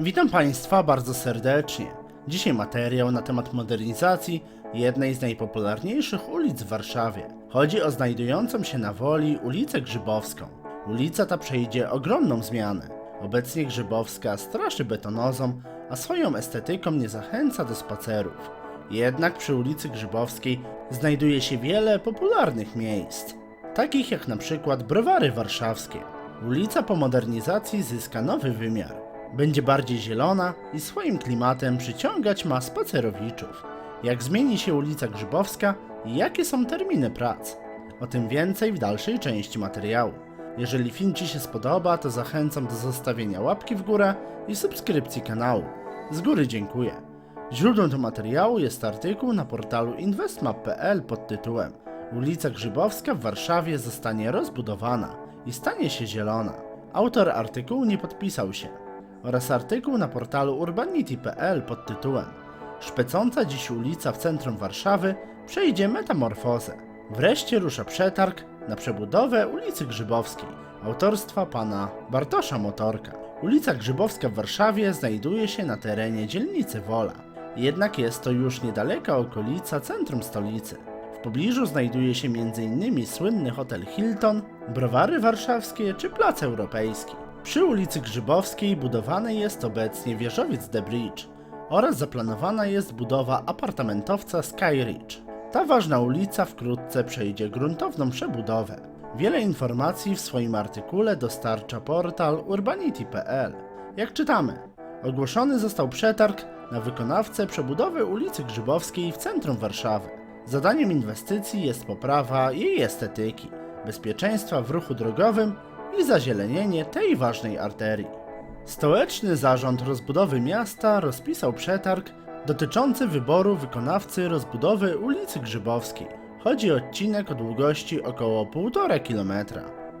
Witam Państwa bardzo serdecznie. Dzisiaj materiał na temat modernizacji jednej z najpopularniejszych ulic w Warszawie. Chodzi o znajdującą się na Woli ulicę Grzybowską. Ulica ta przejdzie ogromną zmianę. Obecnie Grzybowska straszy betonozą, a swoją estetyką nie zachęca do spacerów. Jednak przy ulicy Grzybowskiej znajduje się wiele popularnych miejsc, takich jak na przykład browary warszawskie. Ulica po modernizacji zyska nowy wymiar. Będzie bardziej zielona i swoim klimatem przyciągać ma spacerowiczów. Jak zmieni się ulica Grzybowska i jakie są terminy prac? O tym więcej w dalszej części materiału. Jeżeli film Ci się spodoba, to zachęcam do zostawienia łapki w górę i subskrypcji kanału. Z góry dziękuję. Źródłem do materiału jest artykuł na portalu investmap.pl pod tytułem Ulica Grzybowska w Warszawie zostanie rozbudowana i stanie się zielona. Autor artykułu nie podpisał się. Oraz artykuł na portalu urbanity.pl pod tytułem Szpecąca dziś ulica w centrum Warszawy przejdzie metamorfozę. Wreszcie rusza przetarg na przebudowę ulicy Grzybowskiej autorstwa pana Bartosza Motorka. Ulica Grzybowska w Warszawie znajduje się na terenie dzielnicy Wola. Jednak jest to już niedaleka okolica centrum stolicy. W pobliżu znajduje się m.in. słynny hotel Hilton, browary warszawskie czy plac europejski. Przy ulicy Grzybowskiej budowany jest obecnie wieżowiec The Bridge oraz zaplanowana jest budowa apartamentowca Sky Ridge. Ta ważna ulica wkrótce przejdzie gruntowną przebudowę. Wiele informacji w swoim artykule dostarcza portal urbanity.pl. Jak czytamy, ogłoszony został przetarg na wykonawcę przebudowy ulicy Grzybowskiej w centrum Warszawy. Zadaniem inwestycji jest poprawa jej estetyki, bezpieczeństwa w ruchu drogowym i zazielenienie tej ważnej arterii. Stołeczny Zarząd Rozbudowy Miasta rozpisał przetarg dotyczący wyboru wykonawcy rozbudowy ulicy Grzybowskiej. Chodzi o odcinek o długości około 1,5 km.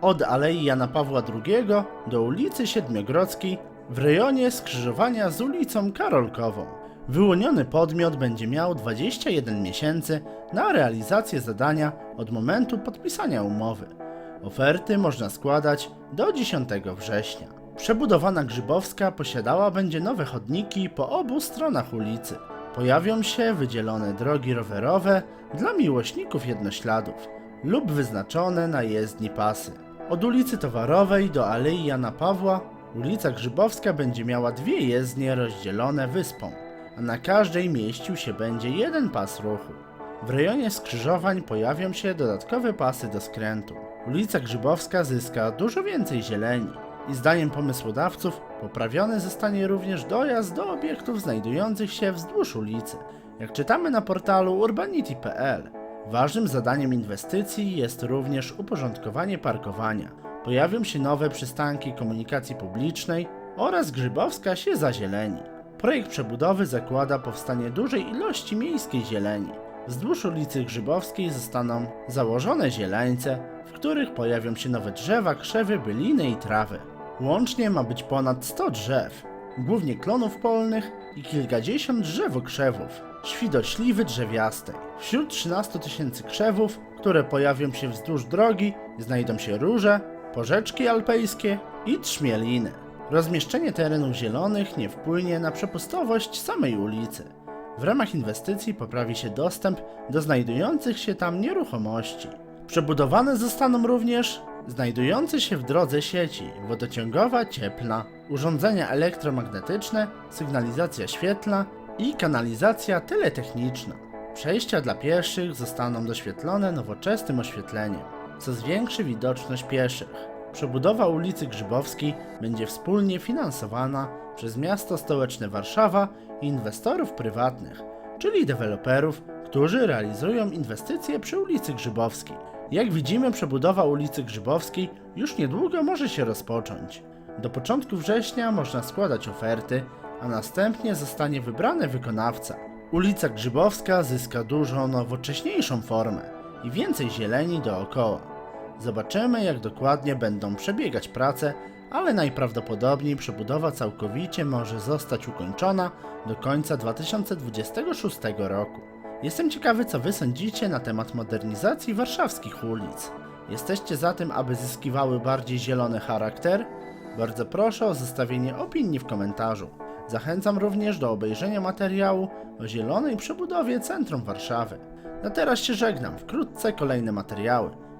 Od Alei Jana Pawła II do ulicy Siedmiogrodzkiej w rejonie skrzyżowania z ulicą Karolkową. Wyłoniony podmiot będzie miał 21 miesięcy na realizację zadania od momentu podpisania umowy. Oferty można składać do 10 września. Przebudowana Grzybowska posiadała będzie nowe chodniki po obu stronach ulicy. Pojawią się wydzielone drogi rowerowe dla miłośników jednośladów lub wyznaczone na jezdni pasy. Od ulicy Towarowej do Alei Jana Pawła ulica Grzybowska będzie miała dwie jezdnie rozdzielone wyspą, a na każdej mieścił się będzie jeden pas ruchu. W rejonie skrzyżowań pojawią się dodatkowe pasy do skrętu. Ulica Grzybowska zyska dużo więcej zieleni i zdaniem pomysłodawców poprawiony zostanie również dojazd do obiektów znajdujących się wzdłuż ulicy. Jak czytamy na portalu urbanity.pl, ważnym zadaniem inwestycji jest również uporządkowanie parkowania. Pojawią się nowe przystanki komunikacji publicznej oraz Grzybowska się zazieleni. Projekt przebudowy zakłada powstanie dużej ilości miejskiej zieleni. Wzdłuż ulicy Grzybowskiej zostaną założone zieleńce, w których pojawią się nowe drzewa, krzewy, byliny i trawy. Łącznie ma być ponad 100 drzew, głównie klonów polnych i kilkadziesiąt drzewokrzewów, świdośliwy drzewiastej. Wśród 13 tysięcy krzewów, które pojawią się wzdłuż drogi, znajdą się róże, porzeczki alpejskie i trzmieliny. Rozmieszczenie terenów zielonych nie wpłynie na przepustowość samej ulicy. W ramach inwestycji poprawi się dostęp do znajdujących się tam nieruchomości. Przebudowane zostaną również znajdujące się w drodze sieci wodociągowa, cieplna, urządzenia elektromagnetyczne, sygnalizacja świetlna i kanalizacja teletechniczna. Przejścia dla pieszych zostaną doświetlone nowoczesnym oświetleniem, co zwiększy widoczność pieszych. Przebudowa ulicy Grzybowskiej będzie wspólnie finansowana przez miasto stołeczne Warszawa i inwestorów prywatnych, czyli deweloperów, którzy realizują inwestycje przy ulicy Grzybowskiej. Jak widzimy, przebudowa ulicy Grzybowskiej już niedługo może się rozpocząć. Do początku września można składać oferty, a następnie zostanie wybrany wykonawca. Ulica Grzybowska zyska dużo nowocześniejszą formę i więcej zieleni dookoła. Zobaczymy, jak dokładnie będą przebiegać prace, ale najprawdopodobniej przebudowa całkowicie może zostać ukończona do końca 2026 roku. Jestem ciekawy, co Wy sądzicie na temat modernizacji warszawskich ulic. Jesteście za tym, aby zyskiwały bardziej zielony charakter? Bardzo proszę o zostawienie opinii w komentarzu. Zachęcam również do obejrzenia materiału o zielonej przebudowie centrum Warszawy. Na teraz się żegnam, wkrótce kolejne materiały.